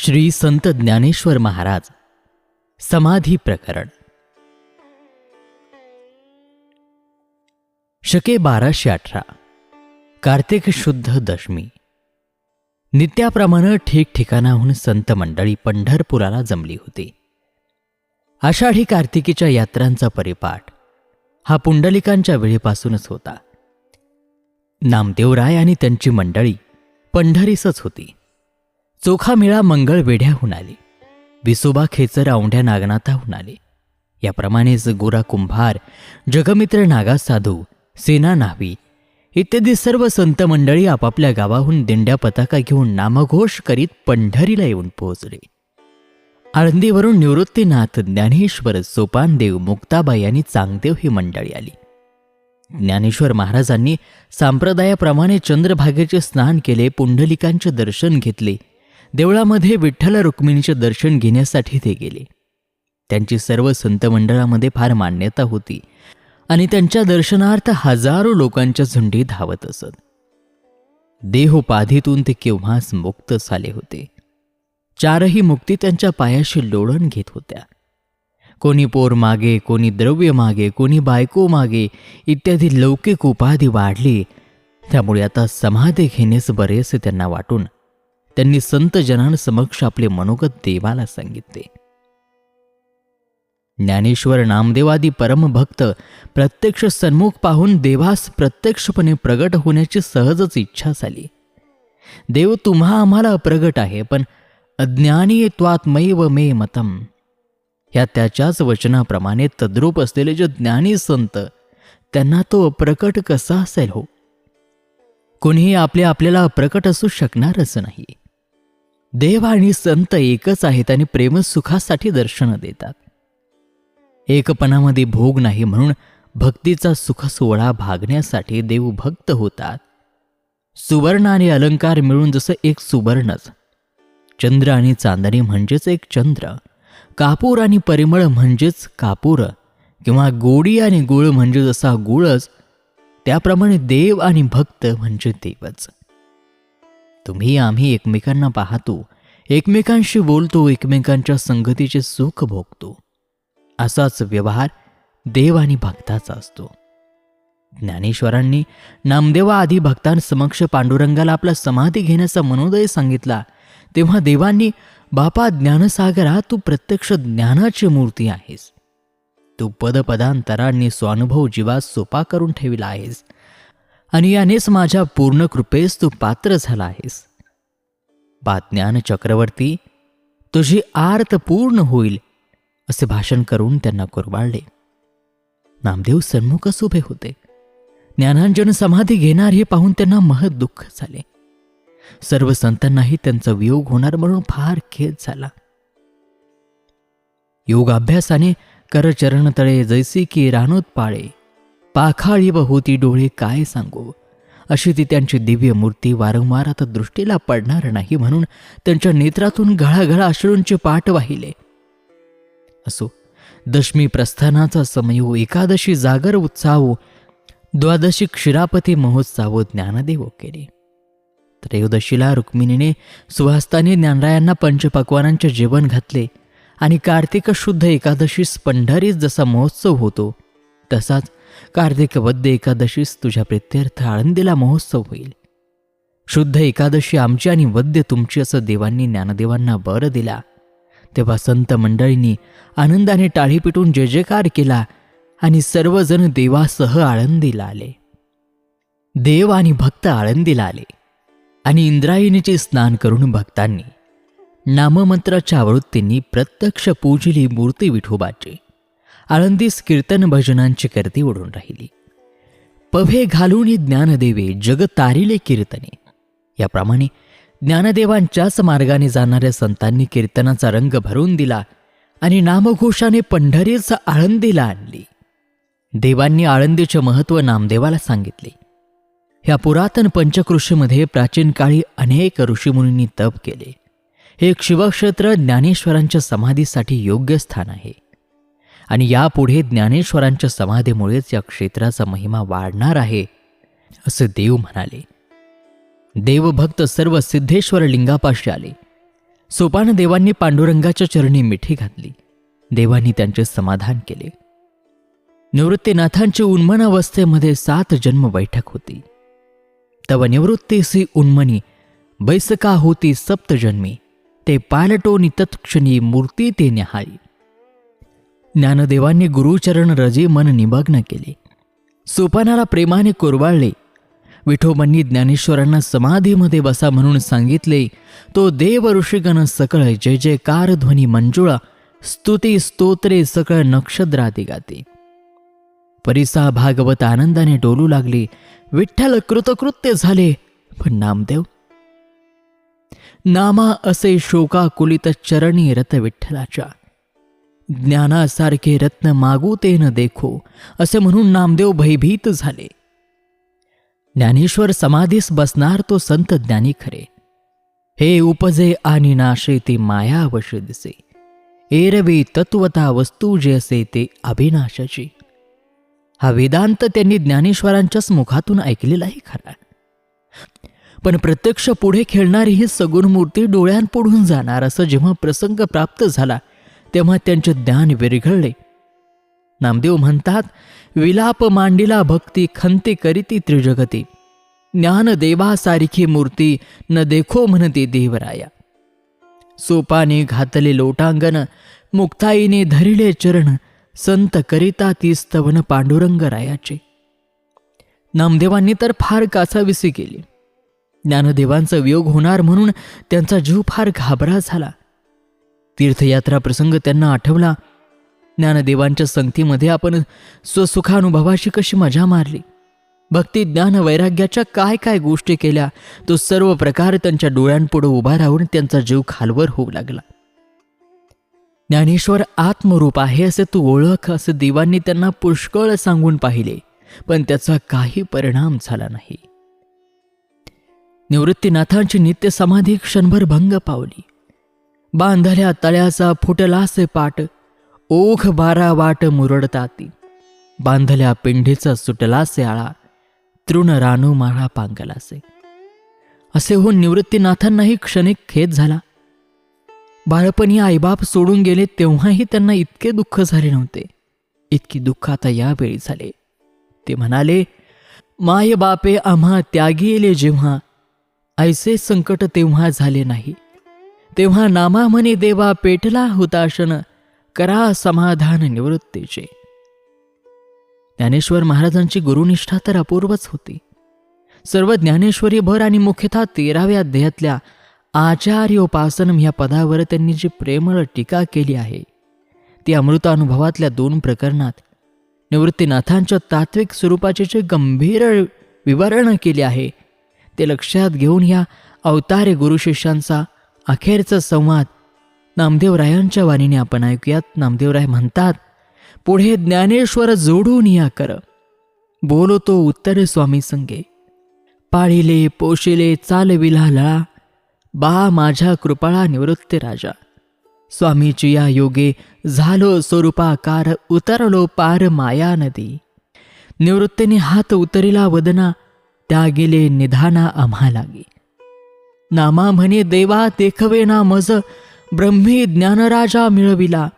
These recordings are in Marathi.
श्री संत ज्ञानेश्वर महाराज. समाधी प्रकरण. शके बाराशे अठरा. कार्तिक शुद्ध दशमी. नित्याप्रमाणे ठिकठिकाणाहून संत मंडळी पंढरपुराला जमली होती. आषाढी कार्तिकीच्या यात्रांचा परिपाठ हा पुंडलिकांच्या वेळेपासूनच होता. नामदेवराय आणि त्यांची मंडळी पंढरीसच होती. चोखामेळा मंगळ वेढ्याहून आली विसोबा खेचर औंढ्या नागनाथाहून आले याप्रमाणेच गोरा कुंभार जगमित्र नागा साधू सेना नावी इत्यादी सर्व संत मंडळी आपापल्या गावाहून दिंड्या पताका घेऊन नामघोष करीत पंढरीला येऊन पोहोचले. आळंदीवरून निवृत्तीनाथ ज्ञानेश्वर सोपानदेव मुक्ताबाई आणि चांगदेव ही मंडळी आली. ज्ञानेश्वर महाराजांनी संप्रदायाप्रमाणे चंद्रभागेचे स्नान केले पुंडलिकांचे दर्शन घेतले देवळामध्ये विठ्ठल रुक्मिणीचे दर्शन घेण्यासाठी ते गेले. त्यांची सर्व संत मंडळामध्ये फार मान्यता होती आणि त्यांच्या दर्शनार्थ हजारो लोकांच्या झुंडी धावत असत. देहोपाधीतून ते केव्हाच मुक्त झाले होते. चारही मुक्ती त्यांच्या पायाशी लोळण घेत होत्या. कोणी पोर मागे कोणी द्रव्य मागे कोणी बायको मागे इत्यादी लौकिक उपाधी वाढली. त्यामुळे आता समाधी घेण्यास बरेच त्यांना वाटून त्यांनी संत जनांसमक्ष आपले मनोगत देवाला सांगितले. ज्ञानेश्वर नामदेवादी परमभक्त प्रत्यक्ष सन्मुख पाहून देवास प्रत्यक्षपणे प्रगट होण्याची सहजच इच्छा झाली. देव तुम्हा आम्हाला अप्रगट आहे पण अज्ञानी त्वात्मैव मे मतम. ह्या त्याच्याच वचनाप्रमाणे तद्रूप असलेले जे ज्ञानी संत त्यांना तो अप्रकट कसा असेल हो? कोणीही आपले आपल्याला अप्रकट असू शकणारच नाही. देव आणि संत एकच आहेत आणि प्रेमसुखासाठी दर्शन देतात. एकपणामध्ये भोग नाही म्हणून भक्तीचा सुख सोहळा भागण्यासाठी देव भक्त होतात. सुवर्ण आणि अलंकार मिळून जसं एक सुवर्णच. चंद्र आणि चांदणी म्हणजेच एक चंद्र. कापूर आणि परिमळ म्हणजेच कापूर. किंवा गोडी आणि गुळ म्हणजे जसा गुळच त्याप्रमाणे देव आणि भक्त म्हणजे देवच. तुम्ही आम्ही एकमेकांना पाहतो. एकमेकांशी बोलतो एकमेकांच्या संगतीचे सुख भोगतो. असाच व्यवहार देव आणि भक्ताचा असतो. ज्ञानेश्वरांनी नामदेवा आधी भक्तांसमक्ष पांडुरंगाला आपला समाधी घेण्याचा मनोदय सांगितला तेव्हा देवांनी बापा ज्ञानसागरा तू प्रत्यक्ष ज्ञानाची मूर्ती आहेस. तू पदपदांतरांनी स्वानुभव जीवास सोपा करून ठेविला आहेस. आणि यानेच माझ्या पूर्ण कृपेस तू पात्र झाला आहेस. बातम्यान ज्ञान चक्रवर्ती तुझी आर्त पूर्ण होईल असे भाषण करून त्यांना कुरबाळले नामदेव सन्मुखच उभे होते. ज्ञानांजन समाधी घेणार हे पाहून त्यांना महत दुःख झाले. सर्व संतांनाही त्यांचा वियोग होणार म्हणून फार खेद झाला. योगाभ्यासाने करचरण तळे जैसे की रानोत पाळे पाखाळी व होती डोळे काय सांगू? अशी ती त्यांची दिव्य मूर्ती वारंवार आता दृष्टीला पडणार नाही म्हणून त्यांच्या नेत्रातून घळाघळा अश्रूंचे पाठ वाहिले. असो दशमी प्रस्थानाचा समयो एकादशी जागर उत्साहो द्वादशी क्षीरापती महोत्साव ज्ञानदेव केले. त्रयोदशीला रुक्मिणीने सुहास्ताने ज्ञानरायांना पंचपक्वानांचे जेवण घातले आणि कार्तिक शुद्ध एकादशीस पंढरीस जसा महोत्सव होतो तसाच कार्तिक वद्य एकादशीस तुझ्या प्रित्यर्थ आळंदीला महोत्सव होईल. शुद्ध एकादशी आमची आणि वद्य तुमची असं देवांनी ज्ञानदेवांना बर दिला. तेव्हा संत मंडळींनी आनंदाने टाळी पिटून जय जयकार केला आणि सर्वजण देवासह आळंदीला आले. देव आणि भक्त आळंदीला आले आणि इंद्रायणीचे स्नान करून भक्तांनी नाममंत्राच्या आवृत्तींनी प्रत्यक्ष पूजली मूर्ती विठोबाची. आळंदीस कीर्तन भजनांची गर्दी उडून राहिली. पभे घालून ज्ञानदेवे जग तारिले कीर्तने. याप्रमाणे ज्ञानदेवांच्याच मार्गाने जाणाऱ्या संतांनी कीर्तनाचा रंग भरून दिला आणि नामघोषाने पंढरीच आळंदीला आणली. देवांनी आळंदीचे महत्त्व नामदेवाला सांगितले. ह्या पुरातन पंचकृषीमध्ये प्राचीन काळी अनेक ऋषीमुनींनी तप केले. हे शिवक्षेत्र ज्ञानेश्वरांच्या समाधीसाठी योग्य स्थान आहे. आणि यापुढे ज्ञानेश्वरांच्या समाधीमुळेच या क्षेत्राचा महिमा वाढणार आहे असे देव म्हणाले. देवभक्त सर्व सिद्धेश्वर लिंगापाशी आले. सोपान देवांनी पांडुरंगाच्या चरणी मिठी घातली. देवांनी त्यांचे समाधान केले. निवृत्तीनाथांची उन्मनावस्थेमध्ये सात जन्म बैठक होती. तव निवृत्तीसी उन्मनी बैसका होती सप्तजन्मी ते पालटोनी तत्क्षणी मूर्ती ते निहाळी ज्ञानदेवांनी गुरुचरण रजे मन निमग्न केले. सोपानाला प्रेमाने कोरवाळले. विठोबांनी ज्ञानेश्वरांना समाधीमध्ये बसा म्हणून सांगितले तो देव ऋषिगण सकळ जय जयकार ध्वनी मंजुळा स्तुती स्तोत्रे सकळ नक्षत्रादी गाते. परिसा भागवत आनंदाने डोलू लागले विठ्ठल कृतकृत्य झाले. पण नामदेव? नामा असे शोकाकुलित चरणी रथ विठ्ठलाच्या ज्ञानासारखे रत्न मागू ते न देखो असे म्हणून नामदेव भयभीत झाले. ज्ञानेश्वर समाधीस बसणार तो संत ज्ञानी खरे. हे उपजे आणि नाशे ते माया अवश्य दिसे. एरवी तत्वता वस्तू जे असे ते अभिनाशाची हा वेदांत त्यांनी ज्ञानेश्वरांच्याच मुखातून ऐकलेलाही खरा. पण प्रत्यक्ष पुढे खेळणारी ही सगुण मूर्ती डोळ्यांपुढून जाणार असं जेव्हा प्रसंग प्राप्त झाला तेव्हा त्यांचे ज्ञान विरघळले. नामदेव म्हणतात विलाप मांडिला भक्ती खंती करीती त्रिजगती. ज्ञान देवासारखी मूर्ती न देखो म्हणती देवराया. सोपाने घातले लोटांगण मुक्ताईने धरिले चरण संत करिता ती स्तवन पांडुरंग रायाचे नामदेवांनी तर फार कासाविसी केली. ज्ञानदेवांचा वियोग होणार म्हणून त्यांचा जीव फार घाबरा झाला. तीर्थयात्रा प्रसंग त्यांना आठवला. ज्ञानदेवांच्या संगतीमध्ये आपण स्वसुखानुभवाशी कशी मजा मारली. भक्ती ज्ञान वैराग्याच्या काय काय गोष्टी केल्या तो सर्व प्रकार त्यांच्या डोळ्यांपुढे उभा राहून त्यांचा जीव खालवर होऊ लागला. ज्ञानेश्वर आत्मरूप आहे असे तू ओळख असे देवांनी त्यांना पुष्कळ सांगून पाहिले पण त्याचा काही परिणाम झाला नाही. निवृत्तीनाथांची नित्य समाधी क्षणभर भंग पावली. बांधल्या तळ्याचा फुटलासे पाट ओघ बारा वाट मुरडताती. बांधल्या पिंडीचा सुटलासे आळा तृण रानू माळा पांगलासे. असे होऊन निवृत्तीनाथांनाही क्षणिक खेद झाला. बाळपणी आईबाप सोडून गेले तेव्हाही त्यांना इतके दुःख झाले नव्हते. इतकी दुःख आता यावेळी झाले. ते म्हणाले माय बापे आम्हा त्यागी येले जेव्हा ऐसे संकट तेव्हा झाले नाही. तेव्हा नामा म्हणे देवा पेटला हुताशन करा समाधान निवृत्तीचे. ज्ञानेश्वर महाराजांची गुरुनिष्ठा तर अपूर्वच होती. सर्व ज्ञानेश्वरी भर आणि मुख्यतः तेराव्या अध्यायातल्या आचार्योपासनम या पदावर त्यांनी जी प्रेमळ टीका केली आहे ती अमृतानुभवातल्या दोन प्रकरणात निवृत्तीनाथांच्या तात्विक स्वरूपाचे जे गंभीर विवरण केले आहे ते लक्षात घेऊन या अवतारे गुरुशिष्यांचा अखेरचा संवाद. नामदेवरायांच्या वाणीने आपण ऐकूयात. नामदेवराय म्हणतात पुढे ज्ञानेश्वर जोडून या कर. बोलतो उत्तर स्वामी संगे. पाळिले पोशिले चालविला लळा बा माझ्या कृपाळा निवृत्ती राजा. स्वामीची या योगे झालो स्वरूपाकार उतरलो पार माया नदी. निवृत्तीने हात उतरिला वदना त्या गेले निधाना आम्हा लागे. नामा म्हणे देवा देखवे ना मज ब्रह्मी ज्ञानराजा मिळविला.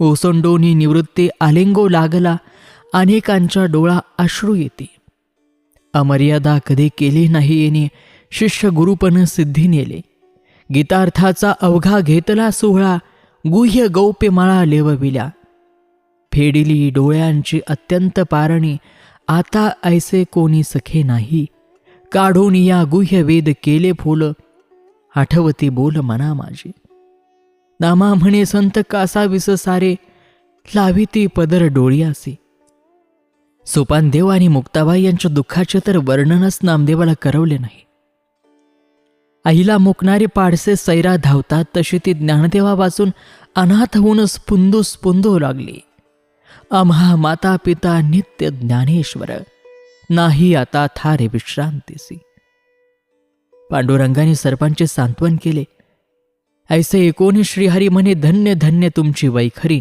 ओसंडोनी निवृत्ती आलिंगो लागला अनेकांच्या डोळा अश्रू येते. अमर्यादा कधी केली नाही येणे शिष्य गुरुपण सिद्धी नेले. गीतार्थाचा अवघा घेतला सोहळा गुह्य गौप्यमाळा लेवविल्या. फेडिली डोळ्यांची अत्यंत पारणी आता ऐसे कोणी सखे नाही. काढून या गुह्य वेद केले फुल. आठवती बोल मना माझी. नामा म्हणे संत कासा विस सारे लाविती पदर डोळियासी. सोपानदेव आणि मुक्ताबाई यांच्या दुःखाचे तर वर्णनच नामदेवाला करवले नाही. आईला मुकणारे पाडसे सैरा धावतात तशी ती ज्ञानदेवापासून अनाथ होऊन स्पुंदू स्पुंदू लागली. आम्हा माता पिता नित्य ज्ञानेश्वर. नाही आता थारे विश्रांतीसी पांडुरंगाने सर्पांचे सांत्वन केले. ऐसे एकोणी श्रीहरी म्हणे धन्य धन्य तुमची वैखरी.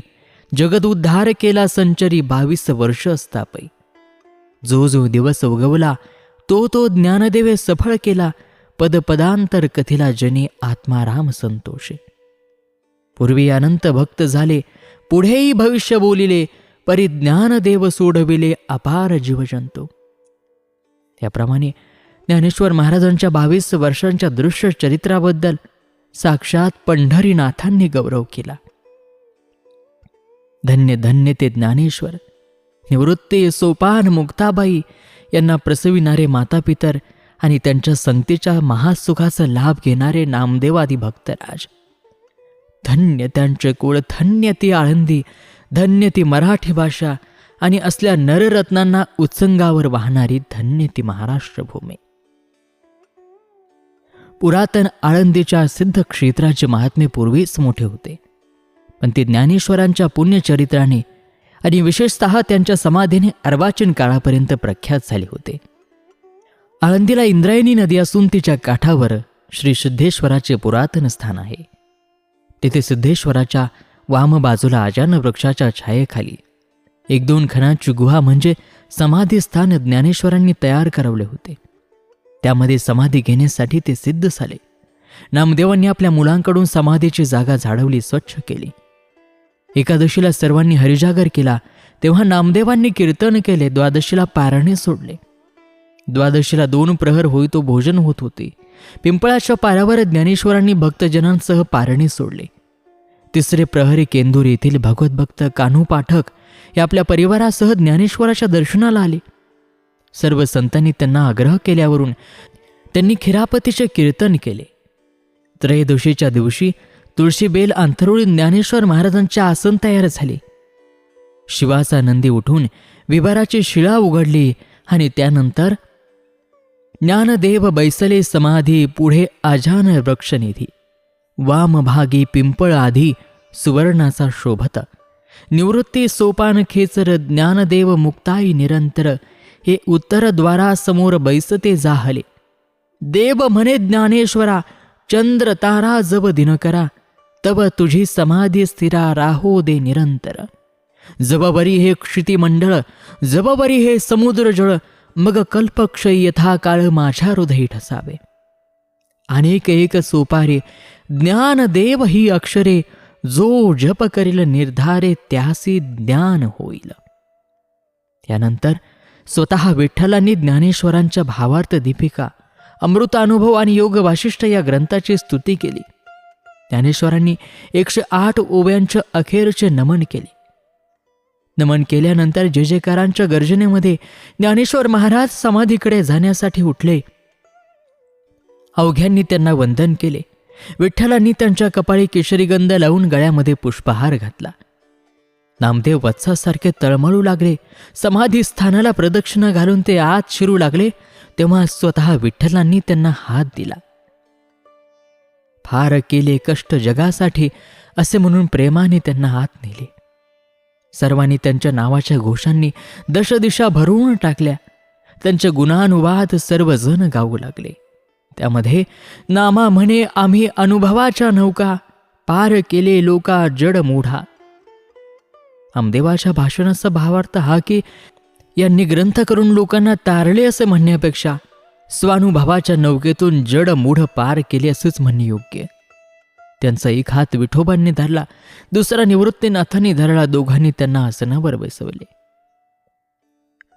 जगद उद्धार केला संचरी बावीस वर्ष असतापै. जो जो दिवस उगवला तो तो ज्ञानदेवे सफळ केला. पदपदांतर कथिला जने आत्माराम संतोषे. पूर्वी अनंत भक्त झाले पुढेही भविष्य बोलिले परिज्ञान ज्ञानदेव सोडविले अपार जीवजंतू. त्याप्रमाणे ज्ञानेश्वर महाराजांच्या बावीस वर्षांच्या दृश्य चरित्राबद्दल साक्षात पंढरीनाथांनी गौरव केला. धन्य धन्य ते ज्ञानेश्वर. निवृत्ती सोपान मुक्ताबाई यांना प्रसविणारे मातापितर आणि त्यांच्या संगतीच्या महासुखाचा लाभ घेणारे नामदेवादी भक्तराज. धन्य त्यांचे कुळ धन्य ती आळंदी धन्य ती मराठी भाषा आणि असल्या नररत्नांना उत्संगावर वाहणारी धन्य ती महाराष्ट्र भूमी पुरातन आळंदीच्या सिद्ध क्षेत्राचे महात्मे पूर्वीच मोठे होते. पण ते ज्ञानेश्वरांच्या पुण्यचरित्राने आणि विशेषतः त्यांच्या समाधीने अर्वाचीन काळापर्यंत प्रख्यात झाले होते. आळंदीला इंद्रायणी नदी असून तिच्या काठावर श्री सिद्धेश्वराचे पुरातन स्थान आहे. तेथे सिद्धेश्वराच्या वाम बाजूला अजान वृक्षाच्या छायेखाली एक दोन खणांची गुहा म्हणजे समाधीस्थान ज्ञानेश्वरांनी तयार करवले होते. त्यामध्ये समाधी घेण्यासाठी ते सिद्ध झाले. नामदेवांनी आपल्या मुलांकडून समाधीची जागा झाडवली स्वच्छ केली. एकादशीला सर्वांनी हरिजागर केला तेव्हा नामदेवांनी कीर्तन केले द्वादशीला पारणे सोडले. द्वादशीला दोन प्रहर होई तो भोजन होत होते. पिंपळाच्या पारावर ज्ञानेश्वरांनी भक्तजनांसह पारणे सोडले. तिसरे प्रहरी केंदूर येथील भगवत भक्त कान्हू पाठक हे आपल्या परिवारासह ज्ञानेश्वराच्या दर्शनाला आले. सर्व संतांनी त्यांना आग्रह केल्यावरून त्यांनी खिरापतीचे कीर्तन केले. त्रयोदशीच्या दिवशी तुळशीबेल अंथरुळी ज्ञानेश्वर महाराजांचे आसन तयार झाले. शिवाचा नंदी उठून विभाराची शिळा उघडली आणि त्यानंतर ज्ञानदेव बैसले समाधी पुढे आजान वृक्षनिधी. वामभागी पिंपळ आधी सुवर्णाचा शोभत निवृत्ती सोपान खेचर ज्ञानदेव मुक्ताई निरंतर हे उत्तरद्वारासमोर बैसते जाहले देव म्हणे ज्ञानेश्वरा चंद्र तारा जब दिनकरा तब तुझी समाधी स्थिरा राहो दे निरंतर जबबरी हे क्षितिमंडळ जबबरी हे समुद्र जळ मग कल्पक्षय यथा काळ माझ्या हृदयी ठसावे अनेक एक सोपारे ज्ञान देव ही अक्षरे जो जप करील निर्धारे त्यासी ज्ञान होईल. त्यानंतर स्वतः विठ्ठलांनी ज्ञानेश्वरांच्या भावार्थ दीपिका अमृतानुभव आणि योग वाशिष्ठ या ग्रंथाची स्तुती केली. ज्ञानेश्वरांनी एकशे आठ ओव्यांचे अखेरचे नमन केले. नमन केल्यानंतर जे जयकारांच्या गर्जनेमध्ये ज्ञानेश्वर महाराज समाधीकडे जाण्यासाठी उठले. अवघ्यांनी त्यांना वंदन केले. विठ्ठलांनी त्यांच्या कपाळी केशरीगंध लावून गळ्यामध्ये पुष्पहार घातला. नामदेव वत्सासारखे तळमळू लागले. समाधी स्थानाला प्रदक्षिणा घालून ते आत शिरू लागले. तेव्हा स्वतः विठ्ठलांनी त्यांना हात दिला. फार केले कष्ट जगासाठी असे म्हणून प्रेमाने त्यांना हात नेले. सर्वांनी त्यांच्या नावाच्या घोषांनी दशदिशा भरवून टाकल्या. त्यांचे गुणानुवाद सर्वजण गाऊ लागले. त्यामध्ये नामा म्हणे आम्ही अनुभवाच्या नौका पार केले लोका जड मोढा. आमदेवाच्या भाषणाचा भावार्थ हा की यांनी ग्रंथ करून लोकांना तारले असे म्हणण्यापेक्षा स्वानुभवाच्या नौकेतून जड मूढ पार केले असेच म्हणणे योग्य. त्यांचा एक हात विठोबांनी धरला दुसरा निवृत्तीनाथांनी धरला दोघांनी त्यांना आसनावर बसवले.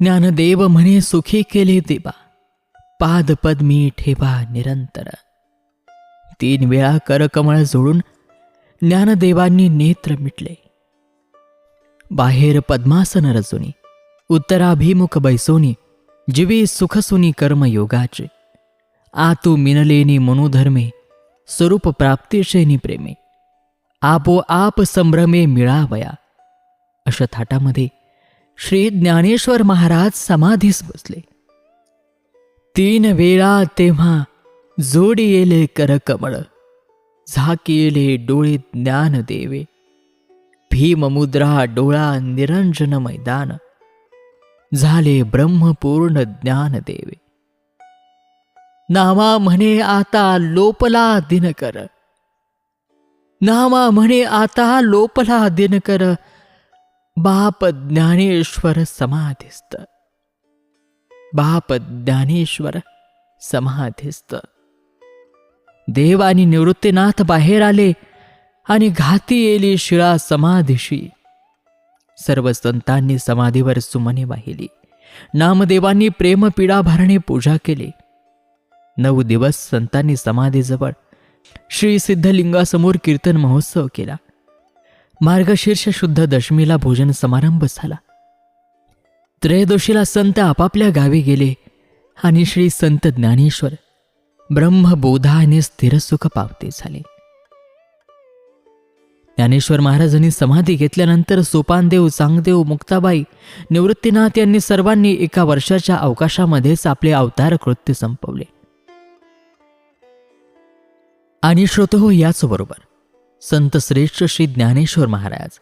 ज्ञानदेव म्हणे सुखी केले देवा. पादपद्मी ठेवा निरंतर. तीन वेळा करकमळ जोडून ज्ञानदेवांनी नेत्र मिटले. बाहेर पद्मासन रजुनी उत्तराभिमुख बैसोनी जीवी सुखसुनी कर्मयोगाचे. आतू मिनलेनी मनोधर्मे स्वरूप प्राप्तीशेनी प्रेमे. आपोआप संभ्रमे मिळावया. अशा थाटामध्ये श्री ज्ञानेश्वर महाराज समाधीस बसले. तीन वेळा तेव्हा जोडी येले करकमळ झाकिले डोळे ज्ञान देवे भीममुद्रा डोळा निरंजन मैदान झाले ब्रह्मपूर्ण ज्ञान देवे. नामा म्हणे आता लोपला दिनकर नामा म्हणे आता लोपला दिनकर बाप ज्ञानेश्वर समाधिस्त बाप ज्ञानेश्वर समाधिस्त देव आणि निवृत्तीनाथ बाहेर आले आणि घाती येली शिळा समाधीशी. सर्व संतांनी समाधीवर सुमने वाहिली. नामदेवांनी प्रेमपीडा भरणे पूजा केली. नऊ दिवस संतांनी समाधीजवळ श्री सिद्धलिंगासमोर कीर्तन महोत्सव केला. मार्गशीर्ष शुद्ध दशमीला भोजन समारंभ झाला. त्रयोदशीला संत आपापल्या गावी गेले आणि श्री संत ज्ञानेश्वर ब्रह्मबोधाने स्थिर सुख पावते झाले. ज्ञानेश्वर महाराजांनी समाधी घेतल्यानंतर सोपानदेव चांगदेव मुक्ताबाई निवृत्तीनाथ यांनी सर्वांनी एका वर्षाच्या अवकाशामध्येच आपले अवतार कृत्य संपवले. आणि श्रोतो याचबरोबर संत श्रेष्ठ श्री ज्ञानेश्वर महाराज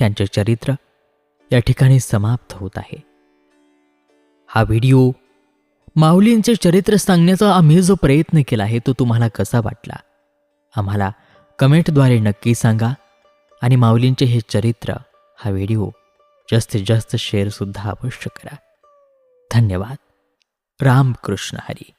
यांचे चरित्र या ठिकाणी समाप्त होत आहे. हा व्हिडिओ माऊलींचे चरित्र सांगण्याचा आम्ही जो प्रयत्न केला आहे तो तुम्हाला कसा वाटला? आम्हाला कमेंटद्वारे नक्की सांगा आणि माऊलींचे हे चरित्र हा व्हिडिओ जास्तीत जास्त शेअरसुद्धा अवश्य करा. धन्यवाद. रामकृष्ण हरी.